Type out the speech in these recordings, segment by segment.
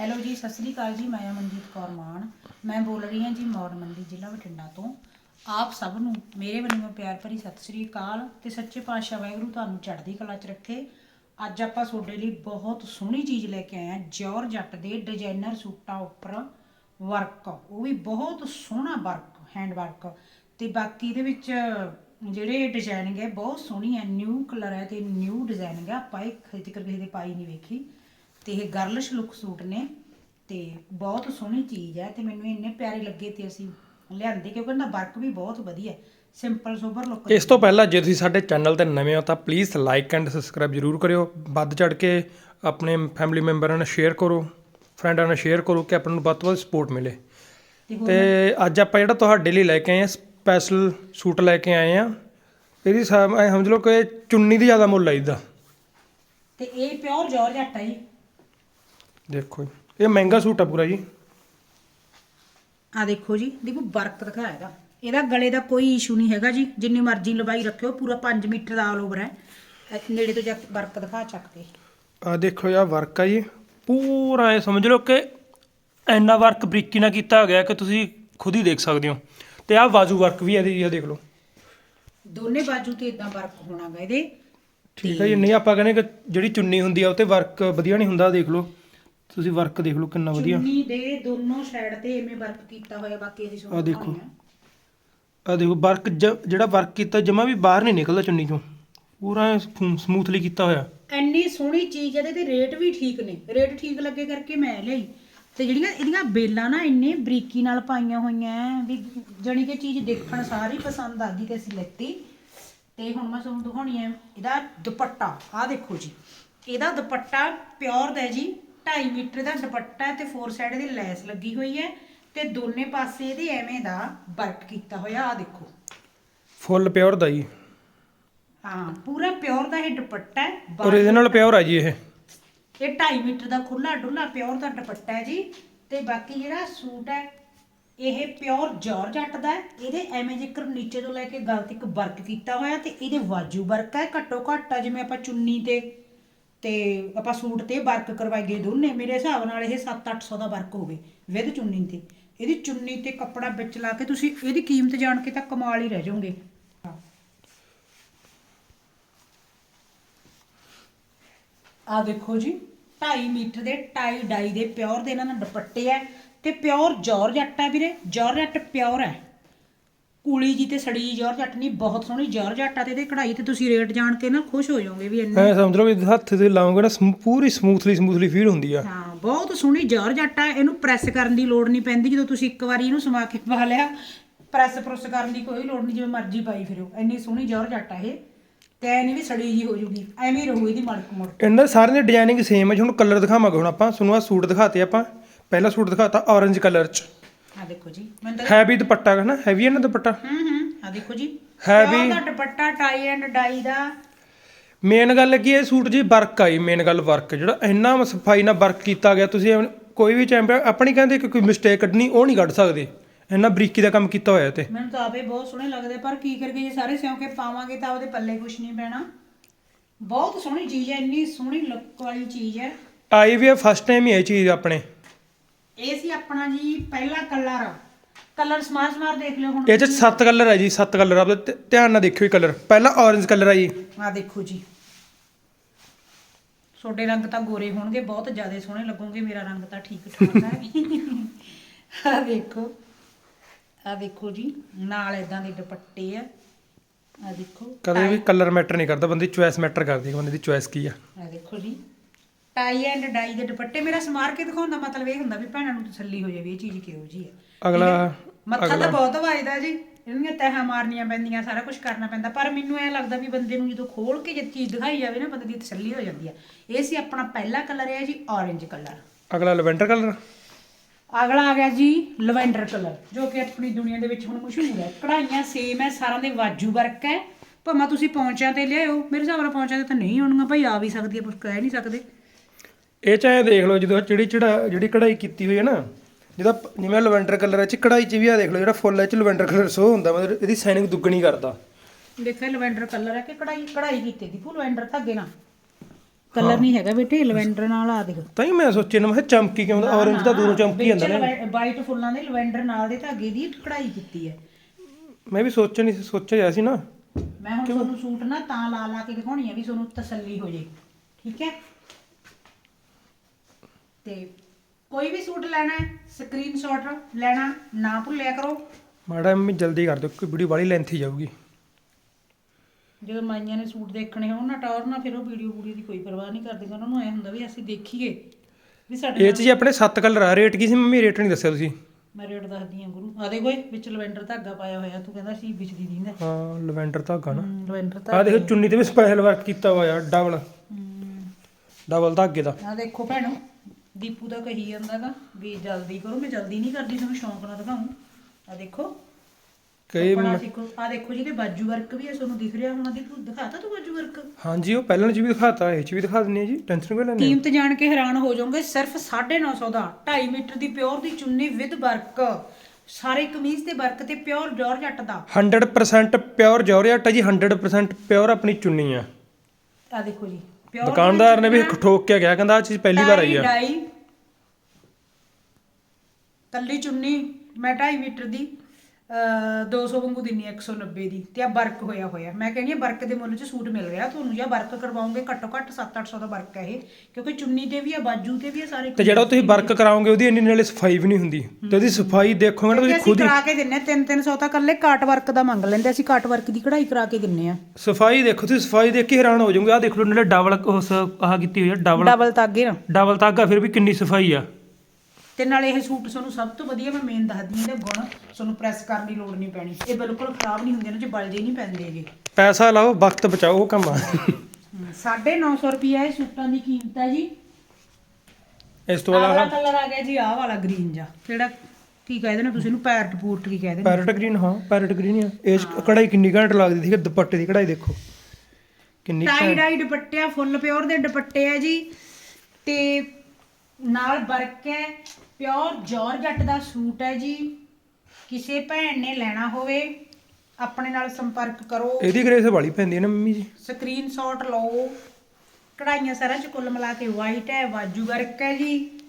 Hello ਜੀ, ਸਤਿ ਸ੍ਰੀ ਅਕਾਲ ਜੀ, ਮੈਂ ਅਮਨਜੀਤ ਕੌਰ ਮਾਨ। ਮੈਂ ਬੋਲ ਰਹੀ ਹਾਂ ਜੀ ਮੌੜ ਮੰਡੀ ਜ਼ਿਲ੍ਹਾ ਬਠਿੰਡਾ ਤੋਂ। ਆਪ ਸਭ ਨੂੰ ਮੇਰੇ ਵੱਲੋਂ ਪਿਆਰ ਭਰੀ ਸਤਿ ਸ੍ਰੀ ਅਕਾਲ ਤੇ ਸੱਚੇ ਪਾਤਸ਼ਾਹ ਵਾਹਿਗੁਰੂ ਤੁਹਾਨੂੰ ਚੜ੍ਹਦੀ ਕਲਾ 'ਚ ਰੱਖੇ। ਅੱਜ ਆਪਾਂ ਤੁਹਾਡੇ ਲਈ ਬਹੁਤ ਸੋਹਣੀ ਚੀਜ਼ ਲੈ ਕੇ ਆਏ ਹਾਂ ਜੌਰ ਜੱਟ ਦੇ ਡਿਜ਼ਾਈਨਰ ਸੂਟਾਂ ਉੱਪਰ ਵਰਕ ਉਹ ਵੀ ਬਹੁਤ ਸੋਹਣਾ ਵਰਕ ਹੈਂਡ ਵਰਕ ਤੇ ਬਾਕੀ ਇਹਦੇ ਵਿੱਚ ਜਿਹੜੇ ਡਿਜ਼ਾਈਨਿੰਗ ਹੈ, ਬਹੁਤ ਸੋਹਣੀ ਹੈ ਨਿਊ ਕਲਰ ਹੈ ਤੇ ਨਿਊ ਡਿਜ਼ਾਈਨਿੰਗ ਹੈ। ਆਪਾਂ ਇਹ ਖਰੀਦ ਕਰ ਕਿਸੇ ਦੇ ਪਾਈ ਨਹੀਂ ਵੇਖੀ। ਤੇ ਇਹ ਗਰਲਿਸ਼ ਲੁੱਕ ਸੂਟ ਨੇ ਤੇ ਬਹੁਤ ਸੋਹਣੀ ਚੀਜ਼ ਹੈ ਤੇ ਮੈਨੂੰ ਇੰਨੇ ਪਿਆਰੇ ਲੱਗੇ ਤੇ ਅਸੀਂ ਲਿਆਂਦੇ ਕਿਉਂਕਿ ਇਹਨਾਂ ਦਾ ਵਰਕ ਵੀ ਬਹੁਤ ਵਧੀਆ ਸਿੰਪਲ ਸੋਬਰ ਲੁੱਕ ਇਸ ਤੋਂ ਪਹਿਲਾਂ ਜੇ ਤੁਸੀਂ ਸਾਡੇ ਚੈਨਲ ਤੇ ਨਵੇਂ ਹੋ ਤਾਂ ਪਲੀਜ਼ ਲਾਈਕ ਐਂਡ ਸਬਸਕ੍ਰਾਈਬ ਜ਼ਰੂਰ ਕਰਿਓ ਵੱਧ ਚੜ ਕੇ ਆਪਣੇ ਫੈਮਿਲੀ ਮੈਂਬਰਾਂ ਨਾਲ ਸ਼ੇਅਰ ਕਰੋ ਫਰੈਂਡਾਂ ਨਾਲ ਸ਼ੇਅਰ ਕਰੋ ਕਿ ਆਪਾਂ ਨੂੰ ਵੱਧ ਤੋਂ ਵੱਧ ਸਪੋਰਟ ਮਿਲੇ। ਤੇ ਅੱਜ ਆਪਾਂ ਜਿਹੜਾ ਤੁਹਾਡੇ ਲਈ ਲੈ ਕੇ ਆਏ ਆ ਸਪੈਸ਼ਲ ਸੂਟ ਲੈ ਕੇ ਆਏ ਆ ਇਹਦੀ ਸਮਝ ਲਓ ਕਿ ਚੁੰਨੀ ਦੀ ਜ਼ਿਆਦਾ ਮੁੱਲ ਹੈ ਇਹਦਾ। ਤੇ ਇਹ ਪਿਓਰ ਜੌਰਜੱਟ ਹੈ ਜੀ। ਦੇਖੋ ਜੀ, ਇਹ ਮਹਿੰਗਾ ਸੂਟ ਆ ਪੂਰਾ ਜੀ। ਆ ਦੇਖੋ ਜੀ ਦੇਖੋ ਵਰਕ ਦਿਖਾਇਆ ਇਹਦਾ। ਇਹਦਾ ਗਲੇ ਦਾ ਕੋਈ ਇਸ਼ੂ ਨਹੀਂ ਹੈਗਾ ਜੀ। ਜਿੰਨੀ ਮਰਜ਼ੀ ਲੰਬਾਈ ਰੱਖਿਓ ਪੂਰਾ 5 ਮੀਟਰ ਦਾ ਆਲ ਓਵਰ ਹੈ। ਇਹ ਨੇੜੇ ਤੋਂ ਜਾ ਕੇ ਵਰਕ ਦਿਖਾ ਚੱਕਦੇ। ਆ ਦੇਖੋ ਇਹ ਵਰਕ ਆ ਜੀ। ਪੂਰਾ ਇਹ ਸਮਝ ਲਓ ਕਿ ਇੰਨਾ ਵਰਕ ਬਰੀਕੀ ਨਾਲ ਕੀਤਾ ਗਿਆ ਕਿ ਤੁਸੀਂ ਖੁਦ ਹੀ ਦੇਖ ਸਕਦੇ ਹੋ। ਤੇ ਆਹ ਬਾਜੂ ਵਰਕ ਵੀ ਇਹਦੀ ਇਹ ਦੇਖ ਲਓ। ਦੋਨੇ ਬਾਜੂ ਤੇ ਇਦਾਂ ਵਰਕ ਹੋਣਾਗਾ ਇਹਦੇ। ਠੀਕ ਹੈ ਜੀ ਨਹੀਂ ਆਪਾਂ ਕਹਿੰਦੇ ਕਿ ਜਿਹੜੀ ਚੁੰਨੀ ਹੁੰਦੀ ਆ ਉਹ ਤੇ ਵਰਕ ਵਧੀਆ ਨਹੀਂ ਹੁੰਦਾ ਦੇਖ ਲਓ। ਤੁਸੀਂ ਵਰਕ ਦੇਖ ਲਓ ਕਿੰਨਾ ਵਧੀਆ। ਚੁੰਨੀ ਦੇ ਦੋਨੋਂ ਸਾਈਡ ਤੇ ਐਵੇਂ ਵਰਕ ਕੀਤਾ ਹੋਇਆ ਬਾਕੀ ਇਹਦੀ ਆਹ ਸੋਹਣੀ ਦੇਖੋ। ਆ ਦੇਖੋ ਵਰਕ ਜਿਹੜਾ ਵਰਕ ਕੀਤਾ ਜਮਾ ਵੀ ਬਾਹਰ ਨਹੀਂ ਨਿਕਲਦਾ ਚੁੰਨੀ ਚੋਂ। ਪੂਰਾ ਸਮੂਥਲੀ ਕੀਤਾ ਹੋਇਆ। ਇੰਨੀ ਸੋਹਣੀ ਚੀਜ਼ ਇਹਦੇ ਤੇ ਰੇਟ ਵੀ ਠੀਕ ਨੇ। ਰੇਟ ਠੀਕ ਲੱਗੇ ਕਰਕੇ ਮੈਂ ਲਈ ਤੇ ਜਿਹੜੀਆਂ ਇਹਦੀਆਂ ਬੇਲਾਂ ਨਾ ਇੰਨੇ ਬਰੀਕੀ ਨਾਲ ਪਾਈਆਂ ਹੋਈਆਂ ਐ ਵੀ ਜਾਣੀ ਕਿ ਚੀਜ਼ ਦੇਖਣ ਸਾਰੀ ਪਸੰਦ ਆ ਗਈ ਤੇ ਅਸੀਂ ਲੈਤੀ। ਤੇ ਹੁਣ ਮੈਂ ਤੁਹਾਨੂੰ ਦਿਖਾਉਣੀ ਹੈ ਇਹਦਾ ਦੁਪੱਟਾ। ਆਹ ਦੇਖੋ ਜੀ। ਇਹਦਾ ਦੁਪੱਟਾ ਪਿਓਰ ਦਾ ਹੈ ਜੀ। 2.5 ਮੀਟਰ ਦਾ ਦੁਪੱਟਾ ਹੈ ਤੇ ਫੋਰ ਸਾਈਡ ਦੀ ਲੈਸ ਲੱਗੀ ਹੋਈ ਹੈ ਤੇ ਦੋਨੇ ਪਾਸੇ ਇਹਦੇ ਐਵੇਂ ਦਾ ਵਰਕ ਕੀਤਾ ਹੋਇਆ ਆਹ ਦੇਖੋ। ਫੁੱਲ ਪਿਓਰ ਦਾ ਜੀ। ਹਾਂ ਪੂਰਾ ਪਿਓਰ ਦਾ ਇਹ ਦੁਪੱਟਾ ਹੈ ਔਰ ਇਹਦੇ ਨਾਲ ਪਿਓਰ ਆ ਜੀ ਇਹ। ਇਹ 2.5 ਮੀਟਰ ਦਾ ਖੁੱਲਾ ਡੁੱਲਾ ਪਿਓਰ ਦਾ ਦੁਪੱਟਾ ਹੈ ਜੀ ਤੇ ਬਾਕੀ ਜਿਹੜਾ ਸੂਟ ਹੈ ਇਹ ਪਿਓਰ ਜਾਰਜੱਟ ਦਾ ਹੈ। ਇਹਦੇ ਐਵੇਂ ਜਿਕਰ ਨੀਚੇ ਤੋਂ ਲੈ ਕੇ ਗਲ ਤੱਕ ਵਰਕ ਕੀਤਾ ਹੋਇਆ ਤੇ ਇਹਦੇ ਵਾਜੂ ਵਰਕ ਹੈ ਘੱਟੋ ਘੱਟ ਆ ਜਿਵੇਂ ਆਪਾਂ ਚੁੰਨੀ ਤੇ ਤੇ ਆਪਾਂ ਸੂਟ ਤੇ ਵਰਕ ਕਰਵਾਈਏ ਦੋਨੇ, ਮੇਰੇ ਹਿਸਾਬ ਨਾਲ ਇਹ 7-800 ਦਾ ਵਰਕ ਹੋਵੇ ਵਿਦ ਚੁੰਨੀ ਤੇ। ਇਹਦੀ ਚੁੰਨੀ ਤੇ ਕੱਪੜਾ ਵਿੱਚ ਲਾ ਕੇ ਤੁਸੀਂ ਇਹਦੀ ਕੀਮਤ ਜਾਣ ਕੇ ਤਾਂ ਕਮਾਲ ਹੀ ਰਹਿ ਜਾਓਗੇ। ਆ ਦੇਖੋ ਜੀ 2.5 ਮੀਟਰ ਦੇ ਟਾਈ ਡਾਈ ਦੇ ਪਿਓਰ ਦੇ ਇਹਨਾਂ ਨਾਲ ਦੁਪੱਟੇ ਆ ਤੇ ਪਿਓਰ ਜਾਰਜੱਟ ਆ ਵੀਰੇ, ਜਾਰਜੱਟ ਪਿਓਰ ਹੈ ਕੂਲੀ ਜੀ ਤੇ ਸੜੀ ਜਾਰਜੱਟ ਨਹੀਂ ਬਹੁਤ ਸੋਹਣੀ ਜਾਰਜੱਟ ਆ ਤੇ ਇਹਦੇ ਕਢਾਈ ਤੇ ਤੁਸੀਂ ਰੇਟ ਜਾਣ ਕੇ ਨਾ ਖੁਸ਼ ਹੋ ਜਾਓਗੇ ਵੀ ਇੰਨੇ ਐ ਸਮਝ ਲਓ ਵੀ ਹੱਥ ਤੇ ਲਾਉਂਗੇ ਨਾ ਸਮੂ- ਪੂਰੀ ਸਮੂਥਲੀ ਸਮੂਥਲੀ ਫੀਲ ਹੁੰਦੀ ਆ। ਹਾਂ ਬਹੁਤ ਸੋਹਣੀ ਜਾਰਜੱਟ ਆ ਇਹਨੂੰ ਪ੍ਰੈਸ ਕਰਨ ਦੀ ਲੋੜ ਨਹੀਂ ਪੈਂਦੀ ਜਦੋਂ ਤੁਸੀਂ ਇੱਕ ਵਾਰੀ ਇਹਨੂੰ ਸਮਾ ਕੇ ਪਾ ਲਿਆ ਪ੍ਰੈਸ ਪ੍ਰੈਸ ਕਰਨ ਦੀ ਕੋਈ ਲੋੜ ਨਹੀਂ ਜਿਵੇਂ ਮਰਜ਼ੀ ਪਾਈ ਫਿਰੋ ਇੰਨੀ ਸੋਹਣੀ ਜਾਰਜੱਟ ਆ ਇਹ ਤੇ ਐ ਨਹੀਂ ਵੀ ਸੜੀ ਜੀ ਹੋ ਜੂਗੀ ਐਵੇਂ ਹੀ ਰਹੂ ਇਹਦੀ ਮੜਕ ਮੁੜ ਇਹਨਾਂ ਦੇ ਸਾਰਿਆਂ ਦੀ ਡਿਜ਼ਾਈਨਿੰਗ ਸੇਮ ਹੈ ਜੀ ਹੁਣ ਕਲਰ ਦਿਖਾਵਾਂਗੇ ਹੁਣ ਆਪਾਂ ਤੁਹਾਨੂੰ ਆ ਸੂਟ ਦਿਖਾਤੇ ਆਪਾਂ ਪਹਿਲਾ ਸੂਟ ਦਿਖਾਤਾ orange ਕਲਰ ਚ। ਆ ਦੇਖੋ ਜੀ ਮੈਨੂੰ ਤਾਂ ਹੈਵੀ ਦੁਪੱਟਾ ਹੈ ਨਾ ਹੈਵੀ ਹੈ ਨਾ ਦੁਪੱਟਾ? ਹੂੰ ਹੂੰ ਆ ਦੇਖੋ ਜੀ। Heavy- ਦਾ ਦੁਪੱਟਾ ਟਾਈ ਐਂਡ ਡਾਈ ਦਾ। ਮੇਨ ਗੱਲ ਕੀ ਇਹ ਸੂਟ ਜੀ ਵਰਕ ਆਈ ਮੇਨ ਗੱਲ ਵਰਕ ਜਿਹੜਾ ਇੰਨਾ ਸਫ਼ਾਈ ਨਾਲ ਵਰਕ ਕੀਤਾ ਗਿਆ ਤੁਸੀਂ ਐਵੇਂ ਕੋਈ ਵੀ ਚੈਂਪੀਅਨ ਆਪਣੀ ਕਹਿੰਦੇ ਕਿ ਕੋਈ ਮਿਸਟੇਕ ਕੱਢਣੀ ਉਹ ਨਹੀਂ ਕੱਢ ਸਕਦੇ। ਇੰਨਾ ਬਰੀਕੀ ਦਾ ਕੰਮ ਕੀਤਾ ਹੋਇਆ ਤੇ। ਮੈਨੂੰ ਤਾਂ ਆਪੇ ਬਹੁਤ ਸੋਹਣੇ ਲੱਗਦੇ ਪਰ ਕੀ ਕਰਕੇ ਜੇ ਸਾਰੇ ਸਿਉਂ ਕੇ ਪਾਵਾਂਗੇ ਤਾਂ ਉਹਦੇ ਪੱਲੇ ਕੁਝ ਨਹੀਂ ਪੈਣਾ। ਬਹੁਤ ਸੋਹਣੀ ਚੀਜ਼ ਹੈ ਇੰਨੀ ਸੋਹਣੀ ਲੁੱਕ ਵਾਲੀ ਚੀਜ਼ ਹੈ। ਆਈ ਵੀ ਫਸਟ ਟਾਈਮ ਹੀ ਇਹ ਚੀਜ਼ ਆਪਣੇ। ਇਹ ਸੀ ਆਪਣਾ ਜੀ ਪਹਿਲਾ ਕਲਰ। ਕਲਰ ਸਮਾਰ ਸਮਾਰ ਦੇਖ ਲਿਓ ਹੁਣ। ਇਹ ਚ ਸੱਤ ਕਲਰ ਹੈ ਜੀ ਸੱਤ ਕਲਰ ਆਪਦੇ ਧਿ- ਧਿਆਨ ਨਾਲ ਦੇਖਿਓ ਇਹ ਕਲਰ। ਪਹਿਲਾ orange ਕਲਰ ਹੈ ਜੀ। ਆ ਦੇਖੋ ਜੀ। ਛੋਟੇ ਰੰਗ ਤਾਂ ਗੋਰੇ ਹੋਣਗੇ ਬਹੁਤ ਜ਼ਿਆਦਾ ਸੋਹਣੇ ਲੱਗੋਗੇ ਮੇਰਾ ਰੰਗ ਤਾਂ ਠੀਕ ਠਾਕ ਹੈ ਆ ਦੇਖੋ। ਆ ਦੇਖੋ ਜੀ ਨਾਲ ਇਦਾਂ ਦੇ ਦੁਪੱਟੇ ਆ। ਆ ਦੇਖੋ। ਕਦੇ ਵੀ ਕਲਰ ਮੈਟਰ ਨਹੀਂ ਕਰਦਾ ਬੰਦੇ ਦੀ ਚੁਆਇਸ ਮੈਟਰ ਕਰਦੀ ਹੈ ਬੰਦੇ ਦੀ ਚੁਆਇਸ ਕੀ ਆ। ਆ ਦੇਖੋ ਜੀ। ਟਾਈ ਐਂਡ ਡਾਈ ਦੇ ਦੁਪੱਟੇ ਮੇਰਾ ਸਮਾਰ ਕੇ ਦਿਖਾਉਣ ਦਾ ਮਤਲਬ ਇਹ ਹੁੰਦਾ ਵੀ ਭੈਣਾਂ ਨੂੰ ਤਸੱਲੀ ਹੋ ਜਾਵੇ ਇਹ ਚੀਜ਼ ਕਿਹੋ ਜੀ ਹੈ। ਅਗਲਾ ਮੱਥਾ ਤਾਂ ਬਹੁਤ ਵੱਜਦਾ ਜੀ ਇਹਨੀਆਂ ਤਹਾਂ ਮਾਰਨੀਆਂ ਪੈਂਦੀਆਂ ਸਾਰਾ ਕੁਝ ਕਰਨਾ ਪੈਂਦਾ ਪਰ ਮੈਨੂੰ ਐ ਲੱਗਦਾ ਵੀ ਬੰਦੇ ਨੂੰ ਜਦੋਂ ਖੋਲ ਕੇ ਜੇ ਚੀਜ਼ ਦਿਖਾਈ ਜਾਵੇ ਨਾ ਬੰਦੇ ਦੀ ਤਸੱਲੀ ਹੋ ਜਾਂਦੀ ਹੈ। ਇਹ ਸੀ ਆਪਣਾ ਪਹਿਲਾ ਕਲਰ ਹੈ ਜੀ orange ਕਲਰ। ਅਗਲਾ ਲਵੈਂਡਰ ਕਲਰ? ਅਗਲਾ ਆ ਗਿਆ ਜੀ ਲਵੈਂਡਰ ਕਲਰ ਜੋ ਕਿ ਆਪਣੀ ਦੁਨੀਆ ਦੇ ਵਿੱਚ ਹੁਣ ਮਸ਼ਹੂਰ ਹੈ। ਕਢਾਈਆਂ ਸੇਮ ਹੈ ਸਾਰਿਆਂ ਦੇ ਵਾਜੂ ਵਰਕ ਹੈ। ਭਾਵੇਂ ਤੁਸੀਂ ਪੌਂਚਾਂ ਤੇ ਲਿਆਓ ਮੇਰੇ ਹਿਸਾਬ ਨਾਲ ਪੌਂਚਾਂ ਤੇ ਤਾਂ ਨਹੀਂ ਆਉਣੀਆਂ ਭਾਈ ਆ ਵੀ ਸਕਦੀ ਹੈ ਕੁਝ ਕਹਿ ਨਹੀਂ ਸਕਦੇ। ਇਹ ਚਾਹੇ ਦੇਖ ਲਓ ਜਦੋਂ ਜਿਹੜੀ ਚੜਾ ਜਿਹੜੀ ਕਢਾਈ ਕੀਤੀ ਹੋਈ ਹੈ ਨਾ ਜਿਹਦਾ ਜਿਵੇਂ ਲਵੈਂਡਰ ਕਲਰ ਹੈ ਚ ਕਢਾਈ ਚ ਵੀ ਆ ਦੇਖ ਲਓ ਜਿਹੜਾ ਫੁੱਲ ਹੈ ਚ ਲਵੈਂਡਰ ਕਲਰ ਸੋ ਹੁੰਦਾ ਮਤਲਬ ਇਹਦੀ ਸਾਈਨਿੰਗ ਦੁੱਗਣੀ ਕਰਦਾ। ਦੇਖਿਆ ਲਵੈਂਡਰ ਕਲਰ ਹੈ ਕਿ ਕਢਾਈ ਕਢਾਈ ਕੀਤੀ ਦੀ ਫੁੱਲ ਲਵੈਂਡਰ ਧਾਗੇ ਨਾਲ ਕਲਰ ਨਹੀਂ ਹੈਗਾ ਬੇਟੇ ਲਵੈਂਡਰ ਨਾਲ ਆ ਦੇਖ। ਤਾਂ ਹੀ ਮੈਂ ਸੋਚਿਆ ਨਾ ਮੈਂ ਕਿਹਾ ਚਮਕੀ ਕਿਉਂ ਦਾ ਔਰੇਂਜ ਤਾਂ ਦੂਰੋਂ ਚਮਕੀ ਜਾਂਦਾ ਨੇ। ਵਾਈਟ ਫੁੱਲਾਂ ਦੇ ਲਵੈਂਡਰ ਨਾਲ ਦੇ ਧਾਗੇ ਦੀ ਕਢਾਈ ਕੀਤੀ ਹੈ। ਮੈਂ ਵੀ ਸੋਚਿਆ ਨਹੀਂ ਸੋਚਿਆ ਹੋਇਆ ਸੀ ਨਾ। ਮੈਂ ਹੁਣ ਤੁਹਾਨੂੰ ਸੂਟ ਨਾ ਤਾਂ ਲਾ ਲਾ ਕੇ ਦਿਖਾਉਣੀ ਆ ਵੀ ਤੁਹਾਨੂੰ ਤਸੱਲੀ ਹੋ ਜੇ। ਠੀਕ ਹੈ? ਤੇ ਕੋਈ ਵੀ ਸੂਟ ਲੈਣਾ ਹੈ ਸਕਰੀਨਸ਼ਾਟ ਲੈਣਾ ਨਾ ਭੁੱਲਿਆ ਕਰੋ। ਮਾੜਾ ਮੰਮੀ ਜਲਦੀ ਕਰ ਦਿਓ ਕੋਈ ਵੀਡੀਓ ਵਾਲੀ ਲੈਂਥੀ ਜਾਊਗੀ। ਜਦੋਂ ਮਾਈਆਂ ਨੇ ਸੂਟ ਦੇਖਣੇ ਹੋਣ ਨਾ ਟੌਰ ਨਾ ਫਿਰ ਉਹ ਵੀਡੀਓ ਵੀਡੀਓ ਦੀ ਕੋਈ ਪਰਵਾਹ ਨਹੀਂ ਕਰਦੇ ਉਹਨਾਂ ਨੂੰ ਐ ਹੁੰਦਾ ਵੀ ਅਸੀਂ ਦੇਖੀਏ ਵੀ ਸਾਡੇ ਇਹ ਚ ਜੀ ਆਪਣੇ 7 ਕਲਰ ਆ ਰੇਟ ਕੀ ਸੀ ਮੰਮੀ? ਰੇਟ ਨਹੀਂ ਦੱਸਿਆ ਤੁਸੀਂ। ਮੈਂ ਰੇਟ ਦੱਸਦੀ ਆ ਗੁਰੂ। ਆ ਦੇਖੋ ਇਹ ਵਿੱਚ ਲਵੈਂਡਰ ਧਾਗਾ ਪਾਇਆ ਹੋਇਆ ਤੂੰ ਕਹਿੰਦਾ ਸੀ ਵਿੱਚ ਦੀ ਦਿੰਦਾ ਹਾਂ ਲਵੈਂਡਰ ਧਾਗਾ ਨਾ। ਲਵੈਂਡਰ ਆ ਧਾਗਾ। ਦੇਖੋ ਚੁੰਨੀ ਤੇ ਵੀ ਸਪੈਸ਼ਲ ਵਰਕ ਕੀਤਾ ਹੋਇਆ ਡਬਲ ਡਬਲ ਧਾਗੇ ਦਾ। ਆ ਦੇਖੋ ਭੈਣੋ ਦੀਪੂ ਦਾ ਕਹੀ ਜਾਂਦਾਗਾ ਵੀ ਜਲਦੀ ਕਰੋ ਮੈਂ ਜਲਦੀ ਨਹੀਂ ਕਰਦੀ ਤੁਹਾਨੂੰ ਸ਼ੌਂਕ ਨਾਲ ਦਿਖਾਉਂ ਆ ਦੇਖੋ। ਕਈ ਸਿੱਖੋ। ਆ ਦੇਖੋ ਜਿਹਦੇ ਬਾਜੂ ਵਰਕ ਵੀ ਹੈ ਤੁਹਾਨੂੰ ਦਿਖ ਰਿਹਾ ਹੋਣਾ ਦੀਪੂ ਦਿਖਾਤਾ ਤੂੰ ਬਾਜੂ ਵਰਕ? ਹਾਂਜੀ ਉਹ ਪਹਿਲਾਂ ਚ ਵੀ ਦਿਖਾਤਾ ਇਹ ਚ ਵੀ ਦਿਖਾ ਦਿੰਨੇ ਆ ਜੀ ਟੈਨਸ਼ਨ ਕਿਉਂ ਲੈਂਦੇ ਕੀਮਤ ਜਾਣ ਕੇ ਹੈਰਾਨ ਹੋ ਜਾਓਗੇ ਸਿਰਫ 950 ਦਾ 2.5 ਮੀਟਰ ਦੀ ਪਿਓਰ ਦੀ ਚੁੰਨੀ ਵਿਦ ਵਰਕ। ਸਾਰੇ ਕਮੀਜ਼ ਤੇ ਵਰਕ ਤੇ ਪਿਓਰ ਜਾਰਜਟ ਦਾ। 100% ਪਿਓਰ ਜੌਰੀਅਟ ਹੈ ਜੀ 100% ਪਿਓਰ ਆਪਣੀ ਚੁੰਨੀ ਆ। ਆ ਦੇਖੋ ਜੀ ਦੁਕਾਨਦਾਰ ਨੇ ਵੀ ਠੋਕ ਕੇ ਗਿਆ ਕਹਿੰਦਾ ਆ ਚੀਜ਼ ਪਹਿਲੀ ਵਾਰ ਆਈ ਆ। ਡਾਈ ਕੱਲੀ ਚੁੰਨੀ ਮੈਂ 2.5 ਮੀਟਰ ਦੀ। 200 ਵਾਂਗੂ ਦਿੰਨੀ ਆ 190 ਦੀ ਤੇ ਆ ਵਰਕ ਹੋਇਆ ਹੋਇਆ। ਮੈਂ ਕਹਿੰਦੀ ਆ ਵਰਕ ਦੇ ਮੁੱਲ 'ਚ ਸੂਟ ਮਿਲ ਰਿਹਾ ਤੁਹਾਨੂੰ ਜਾਂ ਵਰਕ ਕਰਵਾਓਗੇ? ਘੱਟੋ ਘੱਟ 7-800 ਦਾ ਵਰਕ ਹੈ ਇਹ ਕਿਉਂਕਿ ਚੁੰਨੀ ਤੇ ਵੀ ਆ ਬਾਜੂ ਤੇ ਵੀ ਆ ਸਾਰੇ ਤੇ ਜਿਹੜਾ ਤੁਸੀਂ ਵਰਕ ਕਰਾਓਗੇ ਉਹਦੀ ਇੰਨੀ ਨਾਲੇ ਸਫ਼ਾਈ ਵੀ ਨਹੀਂ ਹੁੰਦੀ। ਤੇ ਉਹਦੀ ਸਫ਼ਾਈ ਦੇਖੋਗੇ ਨਾ ਤੁਸੀਂ ਖੁਦ ਹੀ ਕਰਾ ਕੇ ਦਿੰਨੇ 3-300 ਤਾਂ ਕੱਲੇ ਕਾਟ ਵਰਕ ਦਾ ਮੰਗ ਲੈਂਦੇ ਅਸੀਂ ਕਾਟ ਵਰਕ ਦੀ ਕਢਾਈ ਕਰਾ ਕੇ ਦਿੰਨੇ ਆ। ਸਫ਼ਾਈ ਦੇਖੋ ਤੁਸੀਂ ਸਫ਼ਾਈ ਦੇਖ ਕੇ ਹੈਰਾਨ ਹੋ ਜਾਓਗੇ ਆ ਦੇਖ ਲਓ ਨਾਲੇ ਡਬਲ ਉਸ ਆਹ ਕੀਤੀ ਹੋਈ ਆ ਡਬਲ ਡਬਲ ਤਾਗੇ ਨਾ। ਡਬਲ ਧਾਗਾ ਫਿਰ ਵੀ ਕਿੰਨੀ ਸਫ਼ਾਈ ਆ। ਤੇ ਨਾਲੇ ਇਹ ਸੂਟ ਤੁਹਾਨੂੰ ਸਭ ਤੋਂ ਵਧੀਆ ਮੈਂ ਮੇਨ ਦੱਸਦੀ ਹਾਂ ਇਹਦੇ ਗੁਣ ਤੁਹਾਨੂੰ ਪ੍ਰੈਸ ਕਰਨ ਦੀ ਲੋੜ ਨਹੀਂ ਪੈਣੀ। ਇਹ ਬਿਲਕੁਲ ਖਰਾਬ ਨਹੀਂ ਹੁੰਦੇ ਇਹਨਾਂ 'ਚ ਬਲਜੇ ਨਹੀਂ ਪੈਂਦੇ ਹੈਗੇ। ਪੈਸਾ ਲਾਓ ਵਕਤ ਬਚਾਓ ਉਹ ਕੰਮ ਆ 950 ਰੁਪਿਆ ਇਹ ਸੂਟਾਂ ਦੀ ਕੀਮਤ ਹੈ ਜੀ। ਇਸ ਤੋਂ ਆਹ ਵਾਲਾ ਬਾਅਦ ਕਲਰ ਆ ਗਿਆ ਜੀ ਆਹ ਵਾਲਾ ਗ੍ਰੀਨ ਜਾ। ਕਿਹੜਾ ਕੀ ਕਹਿੰਦੇ ਨੇ ਤੁਸੀਂ ਇਹਨੂੰ ਪੈਰਟ ਪੂਟ ਕੀ ਕਹਿੰਦੇ ਨੇ। ਪੈਰਟ ਗ੍ਰੀਨ ਹਾਂ ਪੈਰਟ ਗ੍ਰੀਨ ਆ। ਇਹ 'ਚ ਕਢਾਈ ਕਿੰਨੀ ਘੰਟ ਲੱਗਦੀ ਸੀ ਦੁਪੱਟੇ ਦੀ ਕਢਾਈ ਦੇਖੋ। ਕਿੰਨੀ ਟਾਈ ਘੈਂਟ। ਡਾਈ ਦੁਪੱਟਿਆ ਫੁੱਲ ਪਿਓਰ ਦੇ ਦੁਪੱਟੇ ਆ ਜੀ। ਤੇ ਨਾਲ ਵਰਕ ਹੈ ਪਿਓਰ ਜਾਰਜਟ ਦਾ ਸੂਟ ਹੈ ਜੀ। ਕਿਸੇ ਭੈਣ ਨੇ ਲੈਣਾ ਹੋਵੇ ਆਪਣੇ ਨਾਲ ਸੰਪਰਕ ਕਰੋ। ਇਹਦੀ ਗ੍ਰੇਸ ਵਾਲੀ ਪੈਂਦੀ ਹੈ ਨਾ ਮੰਮੀ ਜੀ। ਸਕਰੀਨਸ਼ਾਟ ਲਓ। ਕਢਾਈਆਂ ਸਾਰਾ ਚ ਕੁੱਲ ਮਿਲਾ ਕੇ ਵਾਈਟ ਹੈ ਬਾਜੂ ਵਰਕ ਹੈ ਜੀ।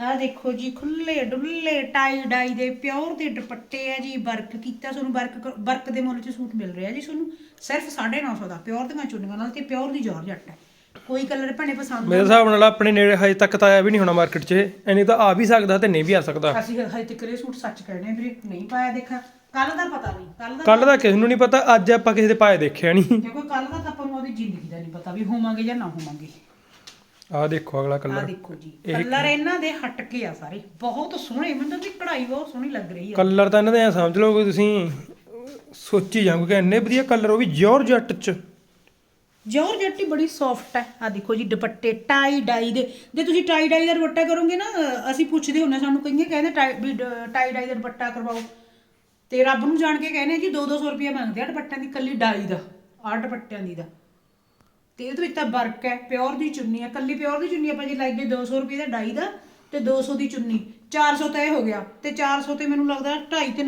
ਆਹ ਦੇਖੋ ਜੀ ਖੁੱਲੇ ਡੁੱਲੇ ਟਾਈ ਡਾਈ ਦੇ ਪਿਓਰ ਦੇ ਦੁਪੱਟੇ ਹੈ ਜੀ। ਵਰਕ ਕੀਤਾ ਤੁਹਾਨੂੰ ਵਰਕ ਵਰਕ ਦੇ ਮੁੱਲ 'ਚ ਸੂਟ ਮਿਲ ਰਿਹਾ ਜੀ ਤੁਹਾਨੂੰ। ਸਿਰਫ 950 ਦਾ ਪਿਓਰ ਦੀਆਂ ਚੁੰਨੀਆਂ ਨਾਲ ਤੇ ਪਿਓਰ ਦੀ ਜਾਰਜੱਟ ਹੈ। ਕੋਈ ਕਲਰ ਭੈਣੇ ਪਸੰਦ ਮੇਰੇ ਹਿਸਾਬ ਨਾਲ ਆਪਣੇ ਨੇੜੇ ਹਜੇ ਤੱਕ ਤਾਂ ਆਇਆ ਵੀ ਨਹੀਂ ਹੋਣਾ ਮਾਰਕੀਟ 'ਚ। ਐਨੀ ਤਾਂ ਆ ਵੀ ਸਕਦਾ ਤੇ ਨਹੀਂ ਵੀ ਆ ਸਕਦਾ। ਅਸੀਂ ਹਜੇ ਤੱਕ ਇਹ ਸੂਟ ਸੱਚ ਕਹਿਣੇ ਵੀਰੇ ਨਹੀਂ ਪਾਇਆ ਦੇਖਾ। ਕੱਲ ਦਾ ਪਤਾ ਨਹੀਂ ਕੱਲ ਦਾ ਕੱਲ ਦਾ ਕਿਸ ਨੂੰ ਨਹੀਂ ਪਤਾ ਅੱਜ ਆਪਾਂ ਕਿਸੇ ਦੇ ਪਾਏ ਦੇਖਿਆ ਨਹੀਂ। ਕਿਉਂਕਿ ਕੱਲ ਦਾ ਤਾਂ ਆਪਾਂ ਨੂੰ ਉਹਦੀ ਜ਼ਿੰਦਗੀ ਦਾ ਨਹੀਂ ਪਤਾ ਵੀ ਹੋਵਾਂਗੇ ਜਾਂ ਨਾ ਹੋਵਾਂਗੇ। ਆਹ ਦੇਖੋ ਅਗਲਾ ਆ ਕਲਰ ਦੇਖੋ ਜੀ ਕਲਰ ਇਹਨਾਂ ਦੇ ਹਟ ਕੇ ਆ ਸਾਰੇ। ਬਹੁਤ ਸੋਹਣੇ ਮੈਨੂੰ ਤਾਂ ਵੀ ਕਢਾਈ ਬਹੁਤ ਸੋਹਣੀ ਲੱਗ ਰਹੀ ਆ। ਕਲਰ ਤਾਂ ਇਹਨਾਂ ਦੇ ਐ ਸਮਝ ਲਓ ਕਿ ਤੁਸੀਂ ਸੋਚੀ ਜਾਓਗੇ ਕਿ ਇੰਨੇ ਵਧੀਆ ਕਲਰ ਉਹ ਵੀ ਜਾਰਜਟ 'ਚ। ਜਾਰਜੱਟੀ ਬੜੀ ਸੌਫਟ ਹੈ। ਆ ਦੇਖੋ ਜੀ, ਦੁਪੱਟੇ ਟਾਈ ਡਾਈ ਦੇ। ਜੇ ਤੁਸੀਂ ਟਾਈ ਡਾਈ ਦਾ ਦੁਪੱਟਾ ਕਰੋਗੇ ਨਾ, ਅਸੀਂ ਪੁੱਛਦੇ ਹੁੰਨੇ ਸਾਨੂੰ ਕਈਏ ਕਹਿੰਦੇ ਟਾਈ ਡਾਈ ਦਾ ਦੁਪੱਟਾ ਕਰਵਾਓ। ਤੇ ਰੱਬ ਨੂੰ ਜਾਣ ਕੇ ਕਹਿੰਦੇ ਜੀ 2-200 ਰੁਪਏ ਮੰਗਦੇ ਆ ਦੁਪੱਟਿਆਂ ਦੀ, ਕੱਲੀ ਡਾਈ ਦਾ, ਆਹ ਦੁਪੱਟਿਆਂ ਦੀ ਦਾ। ਤੇ ਇਹਦੇ ਵਿੱਚ ਤਾਂ ਵਰਕ ਹੈ, ਪਿਓਰ ਦੀ ਚੁੰਨੀ ਹੈ। ਕੱਲੀ ਪਿਓਰ ਦੀ ਚੁੰਨੀ ਆਪਾਂ ਜੇ ਲਾਈਏ 200 ਰੁਪਏ ਦਾ ਡਾਈ ਦਾ ਤੇ 200 ਦੀ ਚੁੰਨੀ। 400 ਤਾਂ ਇਹ ਹੋ ਗਿਆ, ਤੇ 400 ਤੇ ਮੈਨੂੰ ਲੱਗਦਾ 2.5 ਤੇ